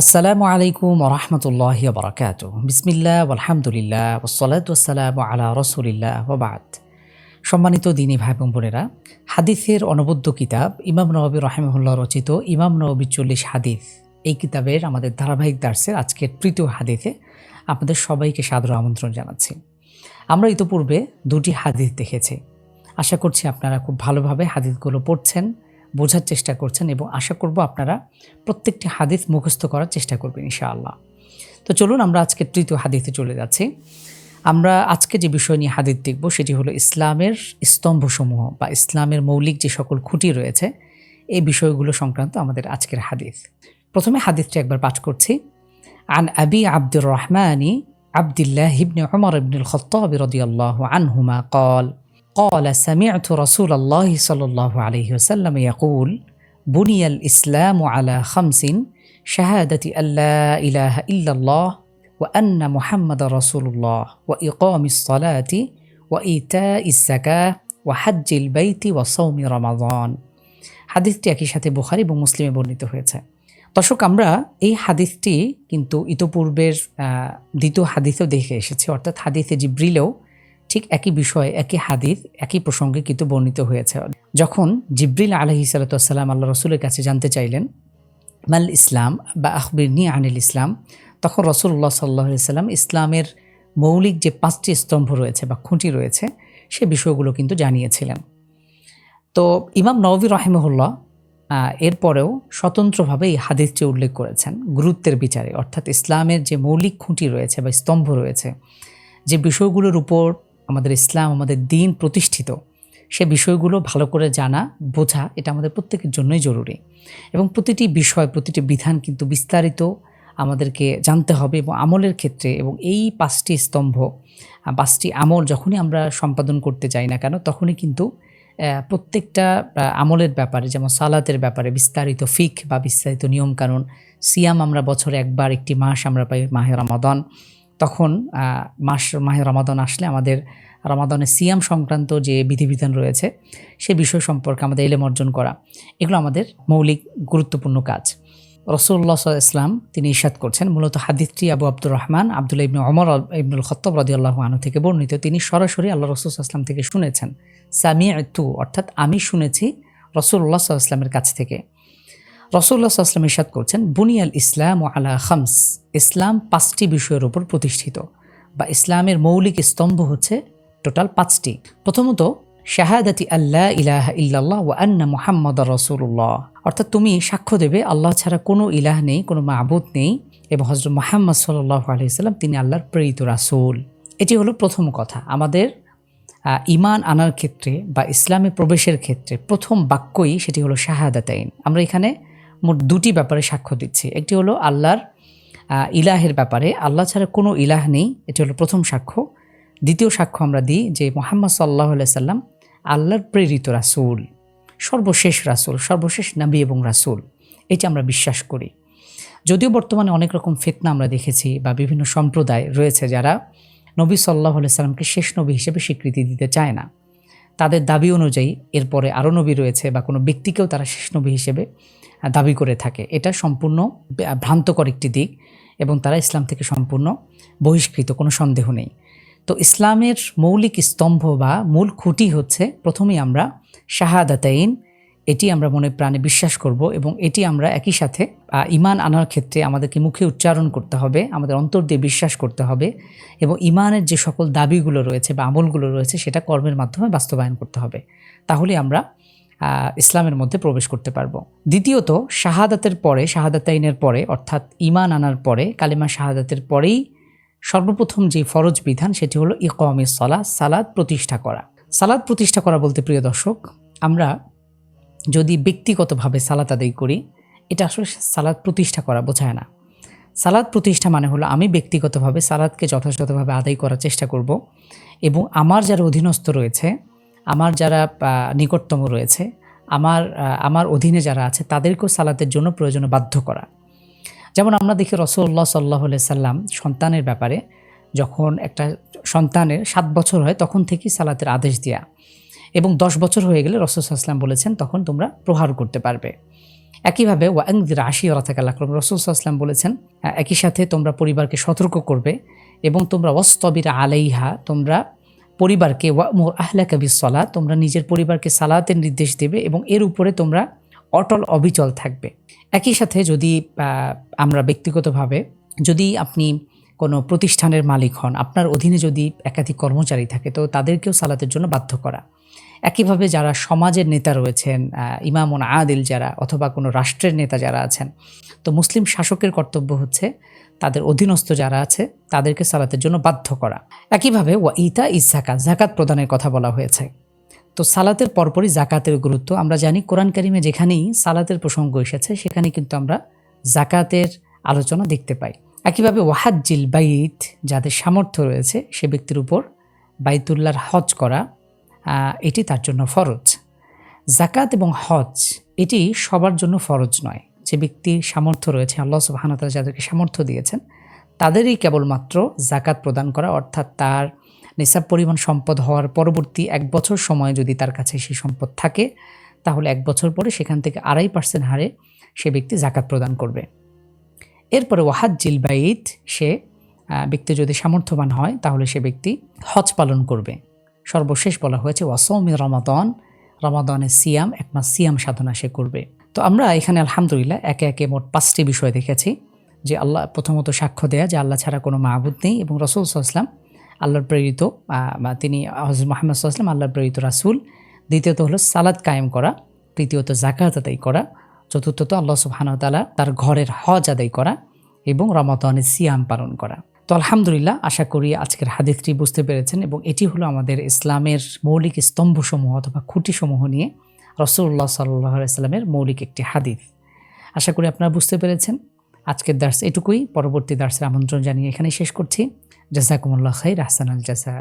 আসসালামু আলাইকুম রহমতুল্লাহ বরকাত বিসমিল্লা আলহামদুলিল্লাহ ওসলাত ওসালাম আলা রসুলিল্লাহ ওবাদ সম্মানিত দিনী ভাই বোন বোনেরা, হাদিসের অনবদ্য কিতাব ইমাম নবী রহেমহুল্লাহ রচিত ইমাম নবী চল্লিশ হাদিস। এই কিতাবের আমাদের ধারাবাহিক দার্সের আজকের তৃতীয় হাদিসে আপনাদের সবাইকে সাদর আমন্ত্রণ জানাচ্ছি। আমরা ইতোপূর্বে দুটি হাদিস দেখেছি। আশা করছি আপনারা খুব ভালোভাবে হাদিসগুলো পড়ছেন। বোঝার চেষ্টা করছেন এবং আশা করব আপনারা প্রত্যেকটি হাদিস মুখস্থ করার চেষ্টা করবেন ইনশাআল্লাহ। তো চলুন আমরা আজকে তৃতীয় হাদিসে চলে যাচ্ছি। আমরা আজকে যে বিষয় নিয়ে হাদিস দেখব সেটি হলো ইসলামের স্তম্ভসমূহ বা ইসলামের মৌলিক যে সকল খুঁটি রয়েছে, এই বিষয়গুলো সংক্রান্ত আমাদের আজকের হাদিস। প্রথমে হাদিসটি একবার পাঠ করছি। আন আবি আব্দুর রহমানী আবদুল্লাহ হিবনে অমর ইবনুল খত্তাব আবির আনহুমা কল قال قال سمعت رسول الله صلى الله عليه وسلم يقول بني الاسلام على خمس شهاده ان لا اله الا الله وان محمد رسول الله واقام الصلاه وايتاء الزكاه وحج البيت وصوم رمضان হাদিসটি একই সাথে বুখারি এবং মুসলিমে বর্ণিত হয়েছে দর্শক আমরা এই হাদিসটি কিন্তু ইতোপূর্বের আহ, দ্বিতীয় হাদিসেও দেখে এসেছি অর্থাৎ হাদিসে জিব্রিলেও ঠিক একই বিষয়ে, একই হাদিস, একই প্রসঙ্গে কিন্তু বর্ণিত হয়েছে। যখন জিব্রিল আলহি সাল্লাম আল্লাহ রসুলের কাছে জানতে চাইলেন, মাল ইসলাম বা আখবির নি আনিল ইসলাম, তখন রসুল্লাহ সাল্লাহ সাল্লাম ইসলামের মৌলিক যে পাঁচটি স্তম্ভ রয়েছে বা খুঁটি রয়েছে, সে বিষয়গুলো কিন্তু জানিয়েছিলেন। তো ইমাম নবী রাহিমহুল্লাহ এরপরেও স্বতন্ত্রভাবে এই হাদিসটি উল্লেখ করেছেন, গুরুত্বের বিচারে। অর্থাৎ ইসলামের যে মৌলিক খুঁটি রয়েছে বা স্তম্ভ রয়েছে, যে বিষয়গুলোর উপর আমাদের ইসলাম, আমাদের দিন প্রতিষ্ঠিত। সে বিষয়গুলো ভালো করে জানা, বোঝা, এটা আমাদের প্রত্যেকের জন্যই জরুরি। এবং প্রতিটি বিষয়, প্রতিটি বিধান কিন্তু বিস্তারিত আমাদেরকে জানতে হবে এবং আমলের ক্ষেত্রে এবং এই পাঁচটি স্তম্ভ, পাঁচটি আমল যখনই আমরা সম্পাদন করতে যাই না কেন, তখনই কিন্তু প্রত্যেকটা আমলের ব্যাপারে, যেমন সালাতের ব্যাপারে বিস্তারিত ফিক বা বিস্তারিত নিয়মকানুন, সিয়াম আমরা বছরে একবার, একটি মাস আমরা পাই মাহে রমাদন। তখন মাস, মাহে রমাদন আসলে আমাদের রমাদনের সিয়াম সংক্রান্ত যে বিধিবিধান রয়েছে, সে বিষয় সম্পর্কে আমাদের এলেম অর্জন করা, এগুলো আমাদের মৌলিক গুরুত্বপূর্ণ কাজ। রসুল্লাহ ইসলাম তিনি ইশাদ করছেন, মূলত হাদিসটি আবু আব্দুর রহমান আবদুল্লাহ ইবনে অমর ইবনুল খত্তব রদিয়াল্লাহ আনু থেকে বর্ণিত। তিনি সরাসরি আল্লাহ রসুল ইসলাম থেকে শুনেছেন। সামিয়া তু অর্থাৎ আমি শুনেছি রসুল্লাহ ইসলামের কাছ থেকে। রসুল্লাহ ইসলাম ইরশাদ করছেন, বুনিয়াল ইসলাম ও আলা খামস, ইসলাম পাঁচটি বিষয়ের উপর প্রতিষ্ঠিত। বা ইসলামের মৌলিক স্তম্ভ হচ্ছে টোটাল পাঁচটি। প্রথমত, শাহাদাতি আল্লাহ ইলাহ ইল্লাল্লাহ ও আন্না মুহাম্মদ রসুল্লাহ অর্থাৎ তুমি সাক্ষ্য দেবে, আল্লাহ ছাড়া কোনো ইলাহ নেই, কোনো মাহবুদ নেই এবং হজরত মোহাম্মদ সাল্লাহ আলহিসাল্লাম তিনি আল্লাহর প্রেরিত রাসূল। এটি হলো প্রথম কথা। আমাদের ইমান আনার ক্ষেত্রে বা ইসলামে প্রবেশের ক্ষেত্রে প্রথম বাক্যই সেটি হলো শাহাদাতাইন। আমরা এখানে মোট দুটি ব্যাপারে সাক্ষ্য দিচ্ছি। একটি হলো আল্লাহর ইলাহের ব্যাপারে। আল্লাহ ছাড়া কোনো ইলাহ নেই, এটি হলো প্রথম সাক্ষ্য। দ্বিতীয় সাক্ষ্য আমরা দিই যে মোহাম্মদ সাল্লাহ সাল্লাম আল্লাহর প্রেরিত রাসূল, সর্বশেষ রাসূল, সর্বশেষ নবী এবং রাসূল। এটি আমরা বিশ্বাস করি। যদিও বর্তমানে অনেক রকম ফেতনা আমরা দেখেছি বা বিভিন্ন সম্প্রদায় রয়েছে যারা নবী সাল্লাহ সাল্লামকে শেষ নবী হিসেবে স্বীকৃতি দিতে চায় না। তাদের দাবি অনুযায়ী এরপরে আরও নবী রয়েছে বা কোনো ব্যক্তিকেও তারা শেষ নবী হিসেবে দাবি করে থাকে। এটা সম্পূর্ণ ভ্রান্তকর একটি দিক এবং তারা ইসলাম থেকে সম্পূর্ণ বহিষ্কৃত, কোনো সন্দেহ নেই। তো ইসলামের মৌলিক স্তম্ভ বা মূল খুঁটি হচ্ছে প্রথমেই আমরা শাহাদাতাইন। এটি আমরা মনে প্রাণে বিশ্বাস করব এবং এটি আমরা একই সাথে ইমান আনার ক্ষেত্রে আমাদেরকে মুখে উচ্চারণ করতে হবে, আমাদের অন্তর দিয়ে বিশ্বাস করতে হবে এবং ইমানের যে সকল দাবিগুলো রয়েছে বা আমলগুলো রয়েছে সেটা কর্মের মাধ্যমে বাস্তবায়ন করতে হবে। তাহলে আমরা ইসলামের মধ্যে প্রবেশ করতে পারব। দ্বিতীয়ত, শাহাদাতের পরে, শাহাদাতাইনের পরে, অর্থাৎ ইমান আনার পরে, কালিমা শাহাদাতের পরেই সর্বপ্রথম যে ফরজ বিধান সেটি হলো ইকমে সলা সালাদ প্রতিষ্ঠা করা। সালাদ প্রতিষ্ঠা করা বলতে, প্রিয় দর্শক, আমরা যদি ব্যক্তিগতভাবে সালাত আদায় করি, এটা আসলে সালাদ প্রতিষ্ঠা করা বোঝায় না। সালাদ প্রতিষ্ঠা মানে হলো আমি ব্যক্তিগতভাবে সালাদকে যথাযথভাবে আদায় করার চেষ্টা করব এবং আমার যারা অধীনস্থ রয়েছে, আমার যারা নিকটতম রয়েছে, আমার আমার অধীনে যারা আছে, তাদেরকেও সালাতের জন্য প্রয়োজনে বাধ্য করা। যেমন আমরা দেখি রসুল্লাহ সাল্লাহ সাল্লাম সন্তানের ব্যাপারে, যখন একটা সন্তানের সাত বছর হয়, তখন থেকেই সালাতের আদেশ দেয়া। এবং দশ বছর হয়ে গেলে রসুল সাল্লাম বলেছেন, তখন তোমরা প্রহার করতে পারবে। একইভাবে ওয়াংদির আশি অরাথাকাল আকরম রসুল সাল্লাম বলেছেন একই সাথে তোমরা পরিবারকে সতর্ক করবে এবং তোমরা, ওয়াস্তবির আলাইহা, তোমরা পরিবারকে ওয়ামুর আহলা কবিস সলা তোমরা নিজের পরিবারকে সালাতের নির্দেশ দেবে এবং এর উপরে তোমরা অটল অবিচল থাকবে। একই সাথে যদি আমরা ব্যক্তিগতভাবে যদি আপনি কোনো প্রতিষ্ঠানের মালিক হন, আপনার অধীনে যদি একাধিক কর্মচারী থাকে, তো তাদেরকেও সালাতের জন্য বাধ্য করা। একইভাবে যারা সমাজের নেতা রয়েছেন ইমামুন আদিল যারা অথবা কোনো রাষ্ট্রের নেতা যারা আছেন, তো মুসলিম শাসকের কর্তব্য হচ্ছে তাদের অধীনস্থ যারা আছে, তাদেরকে সালাতের জন্য বাধ্য করা। একইভাবে ওয়া ইতা ইস জাকাত জাকাত প্রদানের কথা বলা হয়েছে। তো সালাতের পরপরই জাকাতের গুরুত্ব। আমরা জানি কোরআন কারিমে যেখানেই সালাতের প্রসঙ্গ এসেছে, সেখানে কিন্তু আমরা জাকাতের আলোচনা দেখতে পাই। একইভাবে ওয়াহাজ্জিল বাইত যাদের সামর্থ্য রয়েছে, সে ব্যক্তির উপর বাইতুল্লার হজ করা এটি তার জন্য ফরজ। জাকাত এবং হজ, এটি সবার জন্য ফরজ নয়। যে ব্যক্তির সামর্থ্য রয়েছে, আল্লাহ সুবাহানতালা যাদেরকে সামর্থ্য দিয়েছেন, তাদেরই কেবলমাত্র জাকাত প্রদান করা, অর্থাৎ তার নিসাব পরিমাণ সম্পদ হওয়ার পরবর্তী এক বছর সময় যদি তার কাছে সেই সম্পদ থাকে, তাহলে এক বছর পরে সেখান থেকে আড়াই পার্সেন্ট হারে সে ব্যক্তি জাকাত প্রদান করবে। এরপরে ওয়াহাদ জিল বাইত সে ব্যক্তি যদি সামর্থ্যবান হয়, তাহলে সে ব্যক্তি হজ পালন করবে। সর্বশেষ বলা হয়েছে ওয়াসৌমি রমাদন রমাদনের সিয়াম এক মাস সিয়াম সাধনা সে করবে। তো আমরা এখানে আলহামদুলিল্লাহ একে একে মোট পাঁচটি বিষয় দেখেছি, যে আল্লাহ প্রথমত সাক্ষ্য দেয়া যে আল্লাহ ছাড়া কোনো মাহবুদ নেই এবং রসুল সাল্লাম আল্লাহর প্রেরিত তিনি হজরত মোহাম্মদ সাল্লাম আল্লাহর প্রেরিত রাসুল। দ্বিতীয়ত হলো সালাদ কায়েম করা, তৃতীয়ত জাকাত আদায় করা, চতুর্থত আল্লাহ সুবহানাহু-তাআলা তার ঘরের হজ আদায় করা এবং রমাদানের সিয়াম পালন করা। তো আলহামদুলিল্লাহ, আশা করি আজকের হাদিসটি বুঝতে পেরেছেন এবং এটি হলো আমাদের ইসলামের মৌলিক স্তম্ভসমূহ অথবা খুঁটিসমূহ নিয়ে রসুল্লাহ সাল্লাহ সাল্লামের মৌলিক একটি হাদিস। আশা করি আপনারা বুঝতে পেরেছেন। আজকের দার্স এটুকুই। পরবর্তী দার্সের আমন্ত্রণ জানিয়ে এখানেই শেষ করছি। জাজাকুমুল্লাহ খাই রাহসান আল জাজা